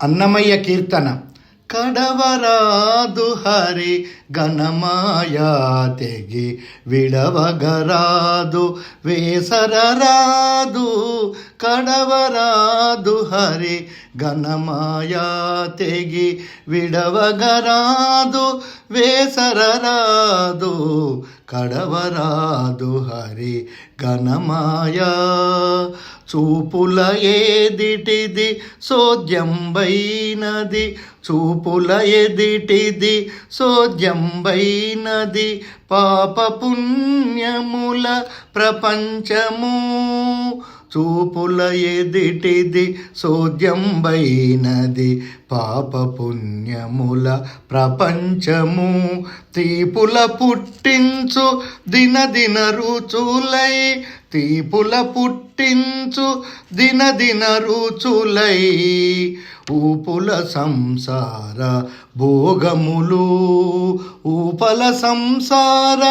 అన్నమయ్య కీర్తన కడవరాదు హరి గణమాయా తెగి విడవగరాదు వేసరరాదు కడవరాదు హరి గణమాయా తెగి విడవగరాదు వేసరరాదు కడవరాదు హరి గణమాయా చూపుల ఏదిటిది సోద్యంబైనది. చూపుల ఎదిటిది సోద్యంబైనది. పాప పుణ్యముల ప్రపంచము. చూపుల ఎదిటిది సోద్యంబైనది. పాప పుణ్యముల ప్రపంచము. తీపుల పుట్టించు దినదిన రుచులై తీపుల పుట్టించు దినదిన రుచులై ఊపుల సంసార భోగములు ఊపల సంసార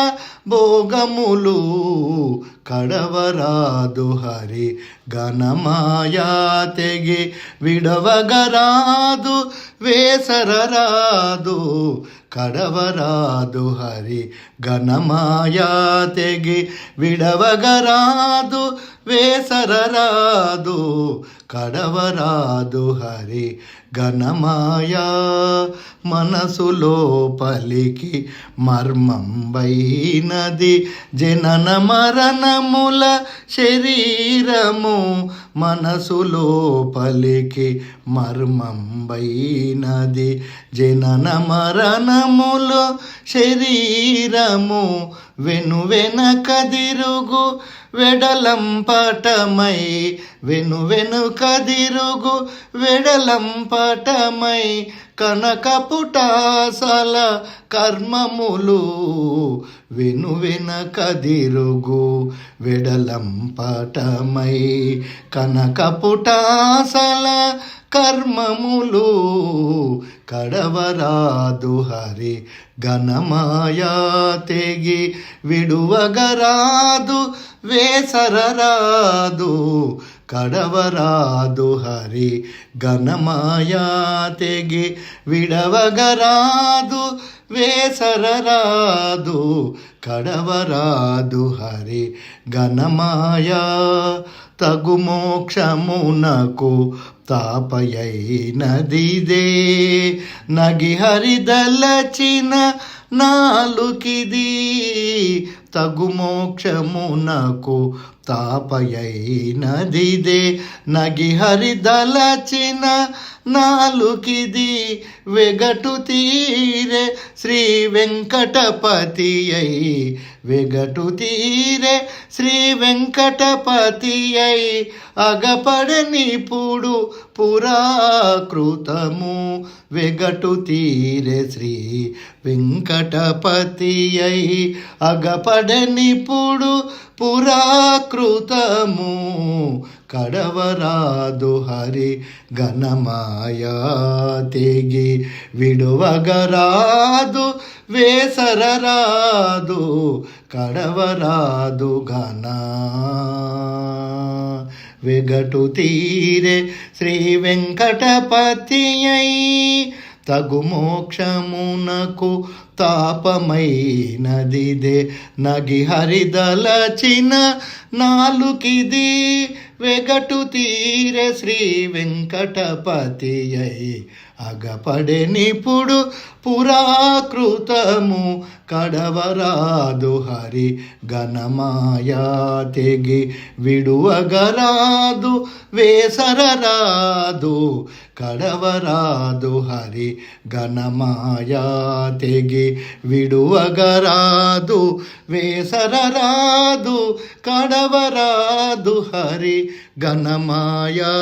భోగములు కడవరాదు హరి ఘనమాయా తెగి విడవగరాదు వేసరరాదు కడవరాదు హరి ఘనమాయా తెగి విడవగరాదు వేసరరాదు కడవరాదు హరి ఘనమాయా మనసులో పలికి మర్మంబైనది జనన మరణముల శరీరము మనసులో పలికి మర్మంబైనది జనన మరణముల శరీరము వెను వెనక దిరుగు వెడలంపటమై వెను వెను కదిరుగు వెడలంపటమై కనకపుటాసల కర్మములు వెను వెన కదిరుగు వెడలంపటమై కనకపుటాసల కర్మములు కడవరాదు హరి ఘనమాయా తెగి విడువగరాదు వేసరరాదు కడవరాదు హరి ఘనమాయా తెగి విడవగరాదు. వేసరరాదు కడవరాదు హరి ఘనమాయా తగు మోక్షమునకు తాపయైనదిదే. నగి హరిదలచిన నాలుకిది తగు మోక్షమునకు తాపయైనదిదే. నగిహరిదలచిన నాలుకిది వెగటు తీరే. శ్రీ వెంకటపతి అయి వెగటు తీరే. శ్రీ వెంకటపతి అయి అగపడనిపుడు పురాకృతము వెగటు తీరే శ్రీ వెంకటపతి అయి అగపడనిపుడు పురాకృతము. కడవరాదు హరి ఘనమాయా తెగి విడువగరాదు వేసరరాదు కడవరాదు ఘన. వెగటు తీరే శ్రీ వెంకటపతి అయి తగు మోక్షమునకు తాపమైనదిదే. నగి హరిదలచిన నాలుకిది. వెగటు తీరే శ్రీ వెంకటపతి అయి అగపడెనిపుడు పురాకృతము కడవరాదు హరి ఘనమాయా తెగి విడువగరాదు వేసరరాదు కడవరాదు హరి ఘనమాయా తెగి విడువగరాదు వేసరరాదు కడవరాదు హరి ఘనమాయా